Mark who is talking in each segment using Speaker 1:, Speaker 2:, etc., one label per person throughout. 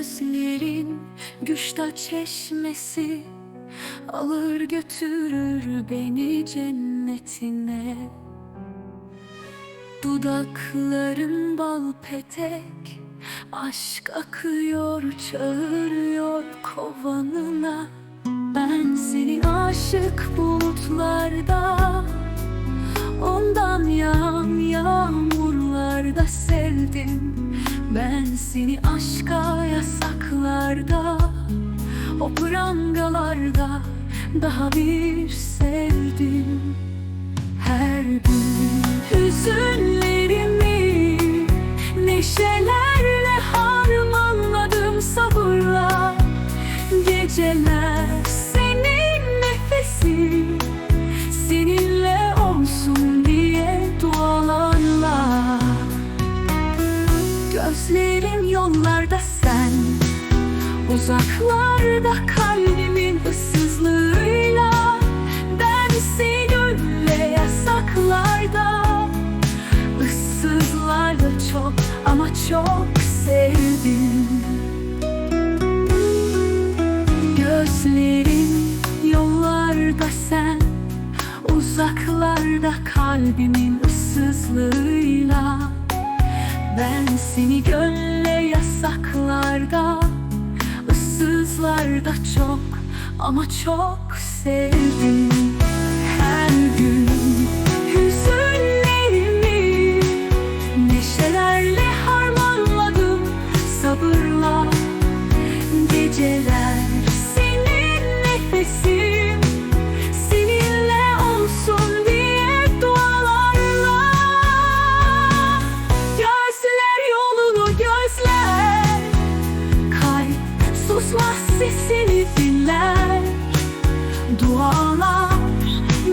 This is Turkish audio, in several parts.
Speaker 1: Gözlerin güçta çeşmesi Alır götürür beni cennetine. Dudakların bal petek Aşk akıyor çağırıyor kovanına. Ben seni aşık bulutlarda Ondan yağan yağmurlarda sevdim. Ben seni aşka yasaklarda O prangalarda daha bir sevdim. Her gün hüzünlerimi Gözlerim yollarda sen. Uzaklarda kalbimin ıssızlığıyla Ben seni gönle yasaklarda. Issızlarda çok ama çok sevdim. Gözlerim yollarda sen. Uzaklarda kalbimin ıssızlığıyla Ben seni gönle yasaklarda ıssızlarda çok ama çok sevdim Dualar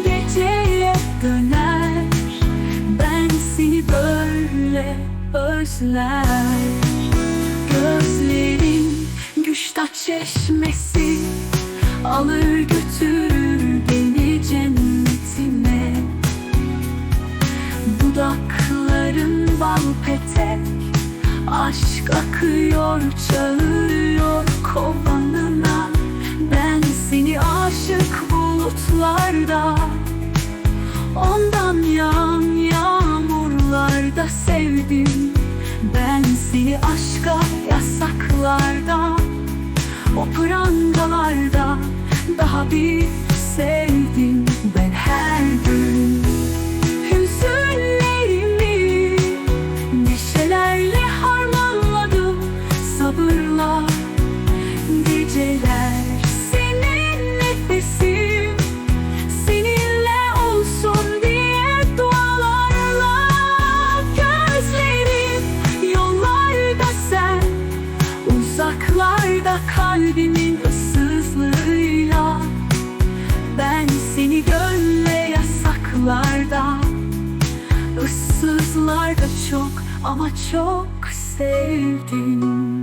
Speaker 1: geceye döner. Ben seni böyle özler. Gözlerin güçta çeşmesi Alır götürür beni cennetine. Dudakların bal petek Aşk akıyor çağırıyor Ben seni aşık bulutlarda Ondan yağan yağmurlarda sevdim. Ben seni aşka yasaklarda O prangalarda daha bir kalbimin ıssızlığıyla Ben seni gönle yasaklarda Issızlarda çok ama çok sevdim